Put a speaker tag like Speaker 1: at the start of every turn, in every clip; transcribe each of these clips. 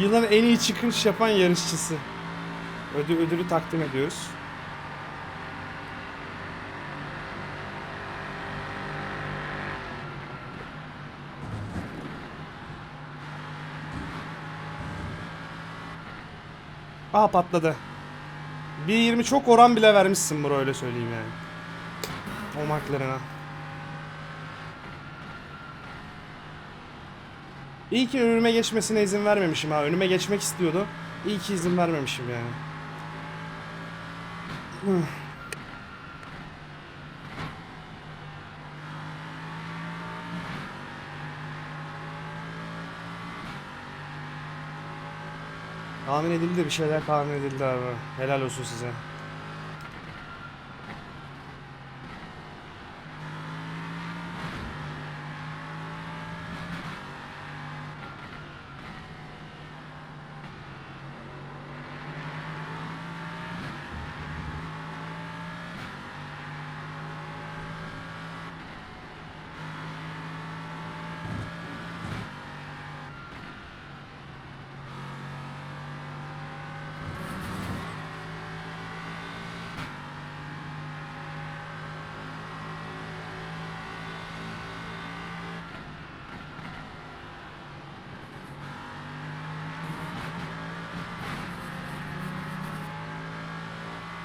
Speaker 1: Yılın en iyi çıkış yapan yarışçısı. Ödü, ödülü takdim ediyoruz. Aha patladı. 1.20 çok oran bile vermişsin bro öyle söyleyeyim yani. O McLaren'a. İyi ki önüme geçmesine izin vermemişim ha. Önüme geçmek istiyordu. İyi ki izin vermemişim yani. Tahmin edildi bir şeyler tahmin edildi abi. Helal olsun size.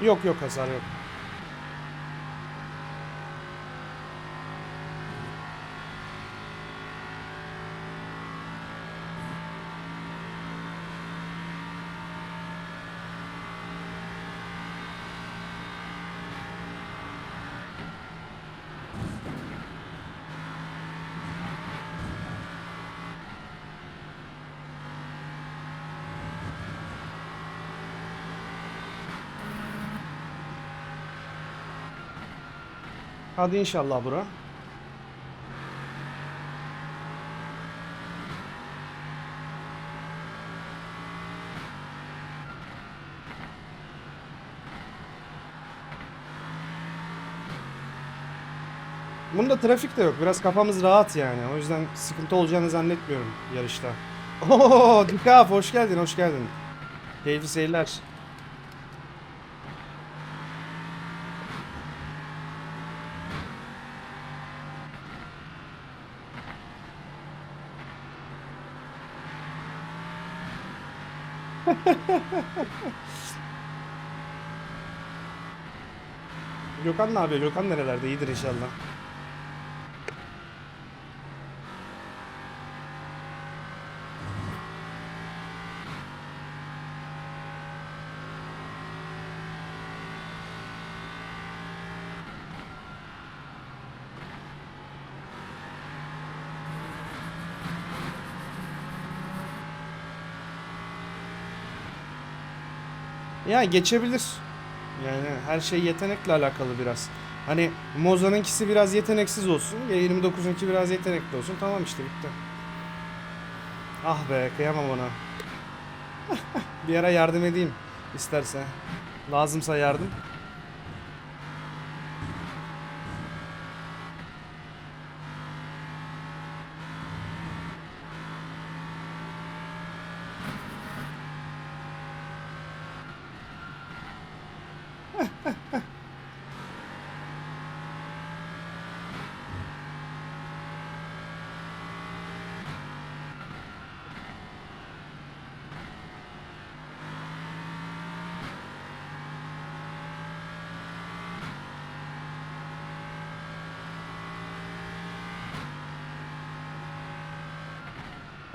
Speaker 1: Yok yok hasar yok. Hadi inşallah bro. Bunda trafik de yok. Biraz kafamız rahat yani. O yüzden sıkıntı olacağını zannetmiyorum yarışta. Oo, Dikaf hoş geldin, hoş geldin. Keyifli seyirler. Gökhan ne yapıyor? Gökhan nerelerde? İyidir inşallah. Ya geçebilir. Yani her şey yetenekle alakalı biraz. Hani Moza'nınkisi biraz yeteneksiz olsun. Y29'unki biraz yetenekli olsun. Tamam işte bitti. Ah be kıyamam ona. Bir ara yardım edeyim isterse. Lazımsa yardım.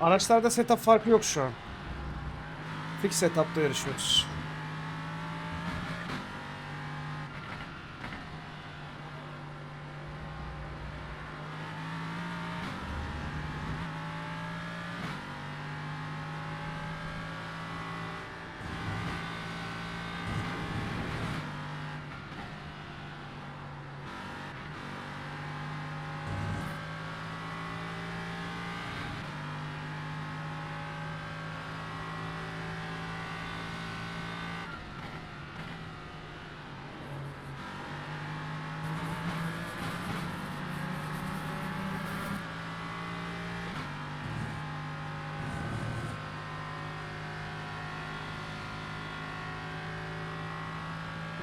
Speaker 1: Araçlarda setup farkı yok şu an. Fix setup'ta yarışıyoruz.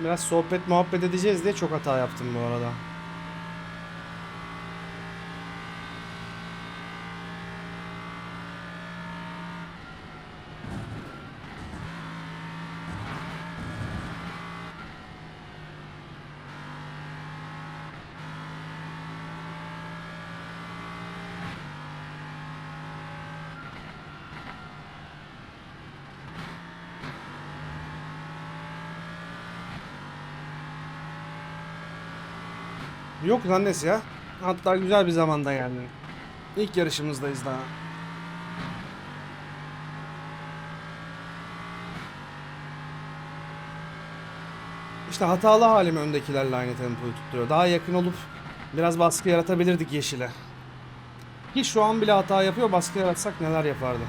Speaker 1: Biraz sohbet muhabbet edeceğiz diye çok hata yaptım bu arada. Yok zannesi ya. Hatta güzel bir zamanda yani. İlk yarışımızdayız daha. İşte hatalı halim öndekilerle aynı tempoyu tutturuyor. Daha yakın olup biraz baskı yaratabilirdik yeşile. Ki şu an bile hata yapıyor. Baskı yaratsak neler yapardı.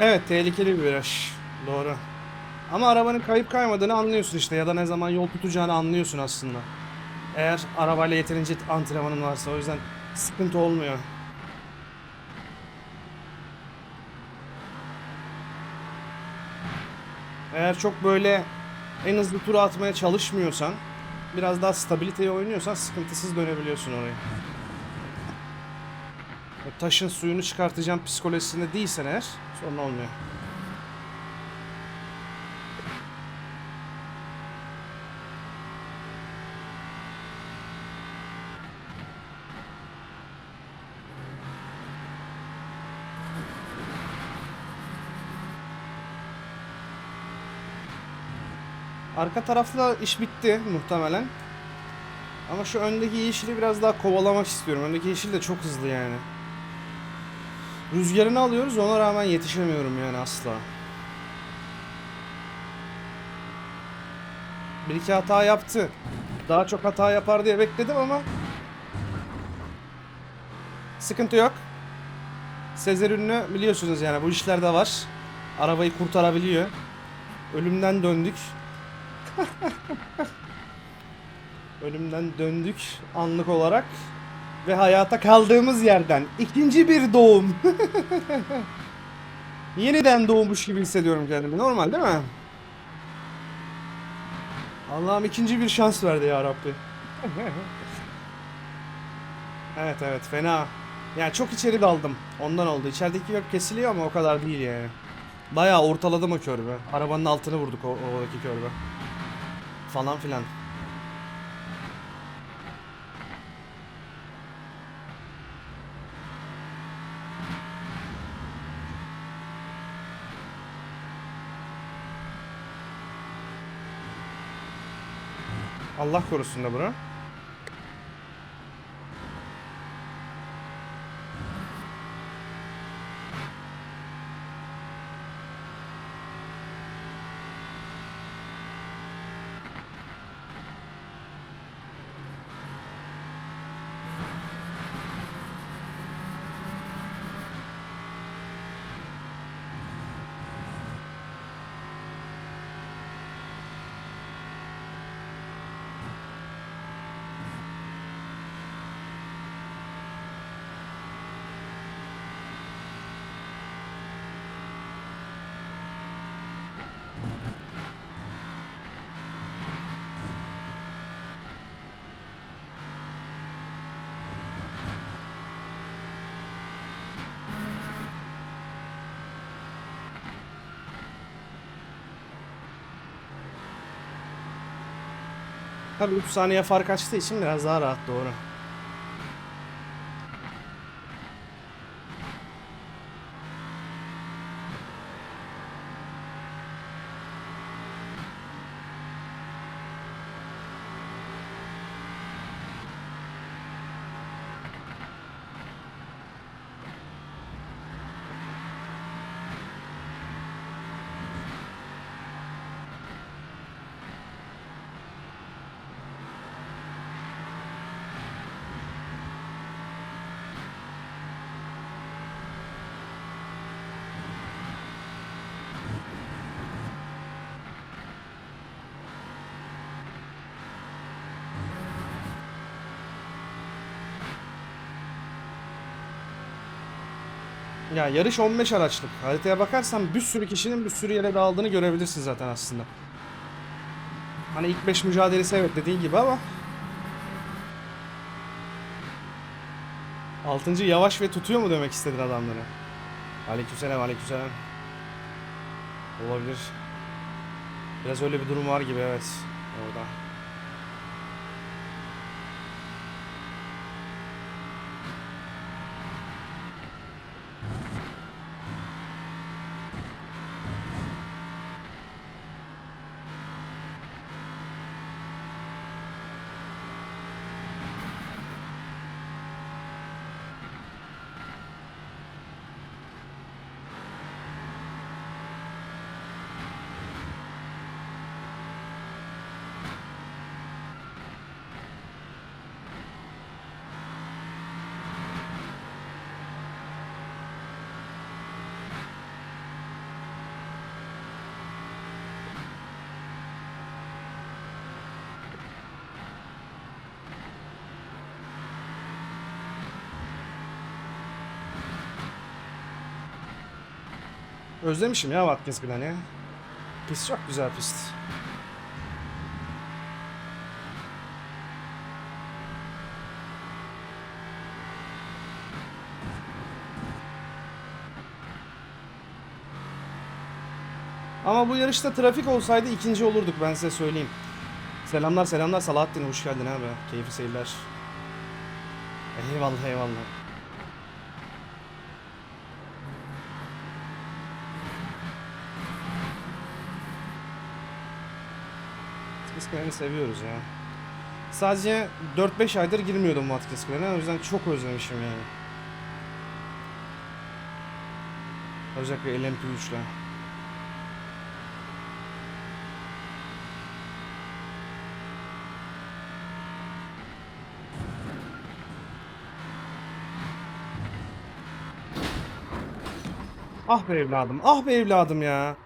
Speaker 1: Evet tehlikeli bir viraj. Doğru. Ama arabanın kayıp kaymadığını anlıyorsun işte ya da ne zaman yol tutacağını anlıyorsun aslında. Eğer arabayla yeterince antrenmanın varsa o yüzden sıkıntı olmuyor. Eğer çok böyle en hızlı turu atmaya çalışmıyorsan, biraz daha stabiliteyi oynuyorsan sıkıntısız dönebiliyorsun orayı. Taşın suyunu çıkartacağım psikolojisinde değilsen eğer sorun olmuyor. Arka tarafla iş bitti muhtemelen. Ama şu öndeki yeşili biraz daha kovalamak istiyorum. Öndeki yeşil de çok hızlı yani. Rüzgarını alıyoruz ona rağmen yetişemiyorum yani asla. Bir iki hata yaptı. Daha çok hata yapar diye bekledim ama sıkıntı yok. Sezer ünlü biliyorsunuz yani bu işlerde var. Arabayı kurtarabiliyor. Ölümden döndük. Ölümden döndük anlık olarak. Ve hayata kaldığımız yerden ikinci bir doğum. Yeniden doğmuş gibi hissediyorum kendimi. Normal değil mi? Allah'ım ikinci bir şans verdi ya Rabbi. evet evet fena. Yani çok içeri daldım. Ondan oldu. İçerideki kök kesiliyor ama o kadar değil yani. Bayağı ortaladım o körbü. Arabanın altını vurduk o, oradaki körbü. Falan filan. Allah korusun da bura. Tabii 3 saniye fark açtığı için biraz daha rahat doğru. Ya yarış 15 araçlık. Haritaya bakarsan bir sürü kişinin bir sürü yere dağıldığını görebilirsin zaten aslında. Hani ilk 5 mücadelesi evet dediğin gibi ama 6. yavaş ve tutuyor mu demek istedin adamları? Aleykümselam aleykümselam. Olabilir. Biraz öyle bir durum var gibi evet orada. Özlemişim ya Watkins Glen'i. Pist çok güzel pist. Ama bu yarışta trafik olsaydı ikinci olurduk ben size söyleyeyim. Selamlar selamlar Salahattin hoş geldin abi. Keyifli seyirler. Eyvallah eyvallah. Watkins Glen'i seviyoruz ya. Sadece 4-5 aydır girmiyordum Watkins Glen'e o yüzden çok özlemişim yani. Özellikle LMP3'le. Ah be evladım, ah be evladım ya.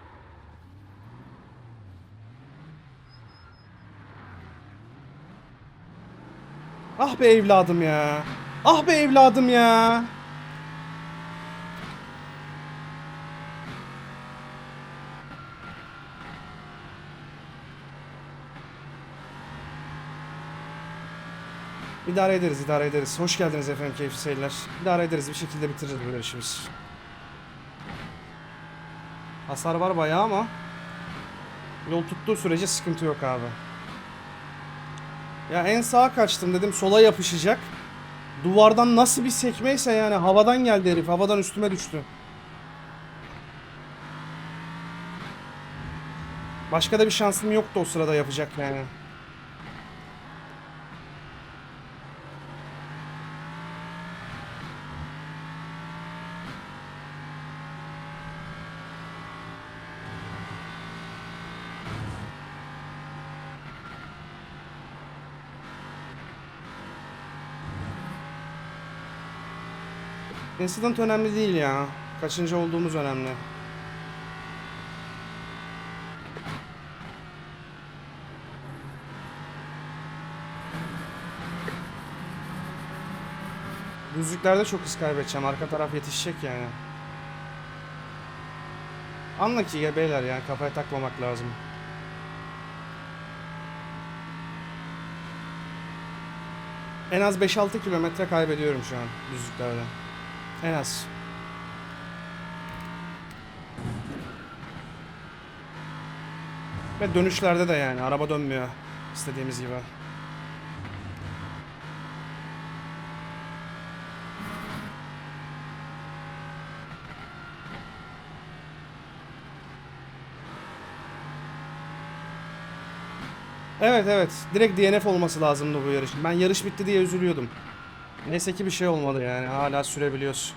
Speaker 1: Ah be evladım ya. Ah be evladım ya. İdare ederiz, idare ederiz. Hoş geldiniz efendim keyifli seyirler. İdare ederiz, bir şekilde bitiririz bu yarışımız. Hasar var bayağı ama yol tuttuğu sürece sıkıntı yok abi. Ya en sağa kaçtım dedim sola yapışacak. Duvardan nasıl bir sekmeyse yani havadan geldi herif. Havadan üstüme düştü. Başka da bir şansım yoktu o sırada yapacak yani. Incident önemli değil ya. Kaçıncı olduğumuz önemli. Düzlüklerde çok hız kaybedeceğim. Arka taraf yetişecek yani. Anla ki ya beyler yani kafaya takmamak lazım. En az 5-6 kilometre kaybediyorum şu an düzlüklerde. En az. Ve dönüşlerde de yani araba dönmüyor istediğimiz gibi. Evet evet. Direkt DNF olması lazımdı bu yarışın. Ben yarış bitti diye üzülüyordum. Neyse ki bir şey olmadı yani. Hala sürebiliyoruz.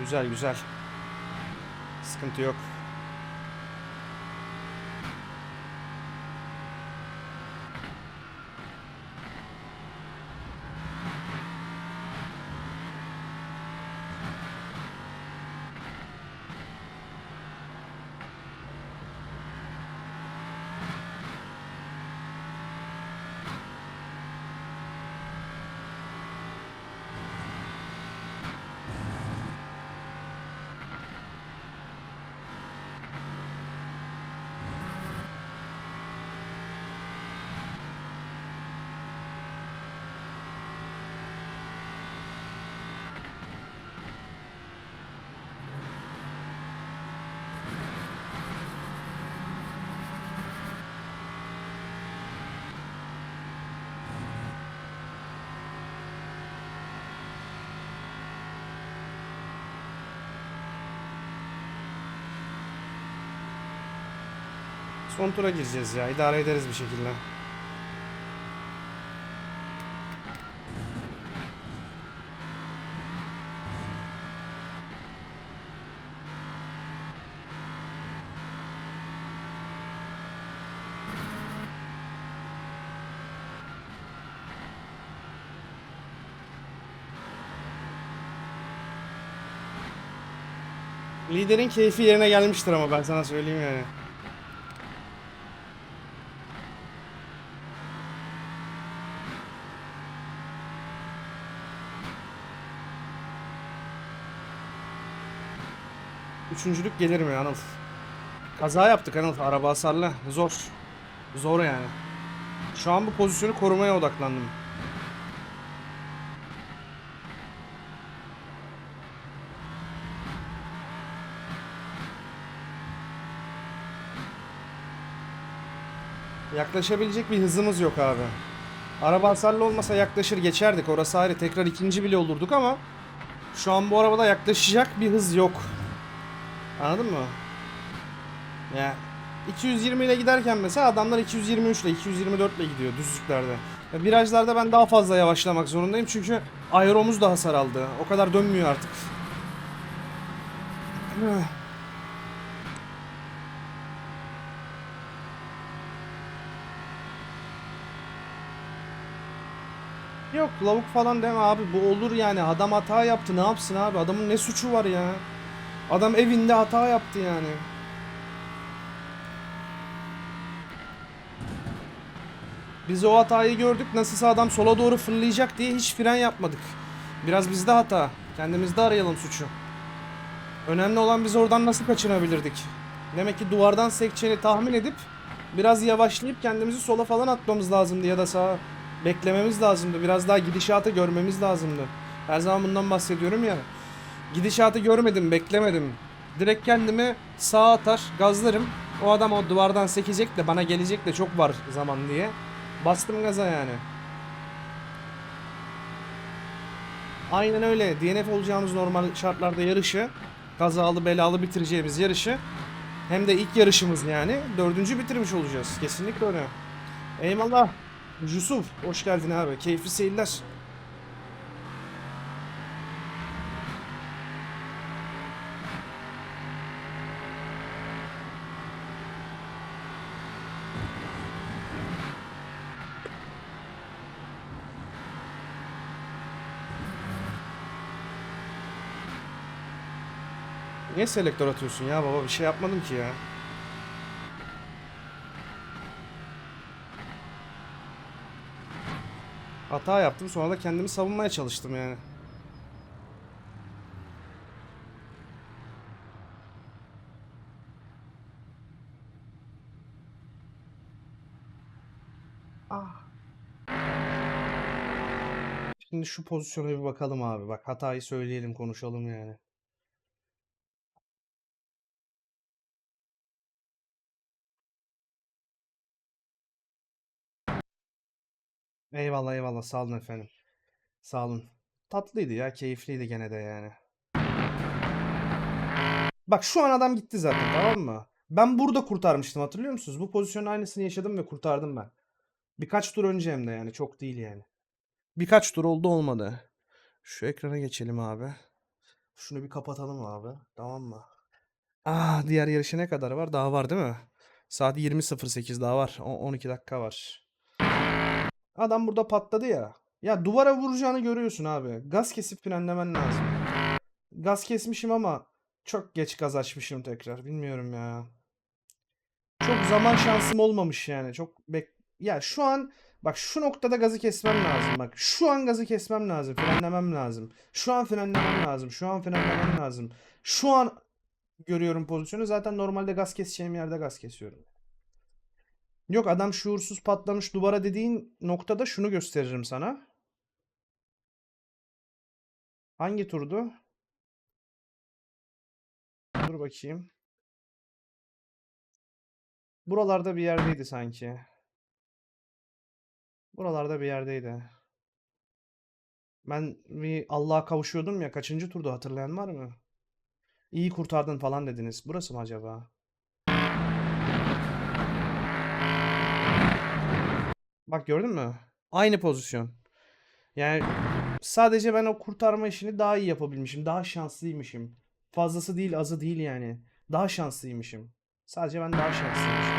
Speaker 1: Güzel güzel. Sıkıntı yok. Son tura gireceğiz ya. İdare ederiz bir şekilde. Liderin keyfi yerine gelmiştir ama ben sana söyleyeyim yani. Üçüncülük gelir mi Anıl? Kaza yaptık Anıl. Araba hasarlı. Zor. Zor yani. Şu an bu pozisyonu korumaya odaklandım. Yaklaşabilecek bir hızımız yok abi. Araba hasarlı olmasa yaklaşır geçerdik. Orası ayrı. Tekrar ikinci bile olurduk ama şu an bu arabada yaklaşacak bir hız yok. Anladın mı? Ya 220 ile giderken mesela adamlar 223 ile 224 ile gidiyor düzlüklerde. Virajlarda ben daha fazla yavaşlamak zorundayım çünkü aeromuz da hasar aldı. O kadar dönmüyor artık. Yok lavuk falan deme abi bu olur yani adam hata yaptı ne yapsın abi adamın ne suçu var ya Adam evinde hata yaptı yani Biz o hatayı gördük nasılsa adam sola doğru fırlayacak diye hiç fren yapmadık Biraz bizde hata kendimizde arayalım suçu Önemli olan biz oradan nasıl kaçınabilirdik Demek ki duvardan sekçeni tahmin edip Biraz yavaşlayıp kendimizi sola falan atmamız lazımdı ya da sağa beklememiz lazımdı. Biraz daha gidişatı görmemiz lazımdı. Her zaman bundan bahsediyorum ya. Gidişatı görmedim, beklemedim. Direkt kendimi sağa atar, gazlarım. O adam o duvardan sekecek de bana gelecek de çok var zaman diye. Bastım gaza yani. Aynen öyle. DNF olacağımız normal şartlarda yarışı, kazalı belalı bitireceğimiz yarışı hem de ilk yarışımız yani dördüncü bitirmiş olacağız. Kesinlikle öyle. Eyvallah. Yusuf hoş geldin abi. Keyifli seyirler. niye selektör atıyorsun ya baba? Bir şey yapmadım ki ya. Hata yaptım. Sonra da kendimi savunmaya çalıştım yani. Ah. Şimdi şu pozisyona bir bakalım abi. Bak hatayı söyleyelim konuşalım yani. Eyvallah eyvallah sağ olun efendim. Sağ olun. Tatlıydı ya, keyifliydi gene de yani. Bak şu an adam gitti zaten tamam mı? Ben burada kurtarmıştım hatırlıyor musunuz? Bu pozisyonun aynısını yaşadım ve kurtardım ben. Birkaç tur önce hem de yani çok değil yani. Birkaç tur oldu olmadı. Şu ekrana geçelim abi. Şunu bir kapatalım abi. Tamam mı? Ah diğer yarışı ne kadar var? Daha var değil mi? Saat 20.08 daha var. O- 12 dakika var. Adam burada patladı ya. Ya duvara vuracağını görüyorsun abi. Gaz kesip frenlemen lazım. Gaz kesmişim ama çok geç gaz açmışım tekrar. Bilmiyorum ya. Çok zaman şansım olmamış yani. Çok bek ya şu an bak şu noktada gazı kesmem lazım. Bak şu an gazı kesmem lazım. Frenlemem lazım. Şu an frenlemem lazım. Şu an frenlemem lazım. Şu an görüyorum pozisyonu. Zaten normalde gaz keseceğim yerde gaz kesiyorum. Yok adam şuursuz patlamış duvara dediğin noktada şunu gösteririm sana. Hangi turdu? Dur bakayım. Buralarda bir yerdeydi sanki. Buralarda bir yerdeydi. Ben bir Allah'a kavuşuyordum ya. Kaçıncı turdu hatırlayan var mı? İyi kurtardın falan dediniz. Burası mı acaba? Bak gördün mü? Aynı pozisyon. Yani sadece ben o kurtarma işini daha iyi yapabilmişim. Daha şanslıymışım. Fazlası değil, azı değil yani. Daha şanslıymışım. Sadece ben daha şanslıymışım.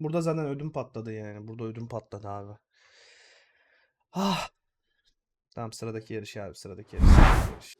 Speaker 1: Burada zaten ödüm patladı yani. Burada ödüm patladı abi. Ah. Tamam sıradaki yarış abi sıradaki yarış. Sıradaki yarış.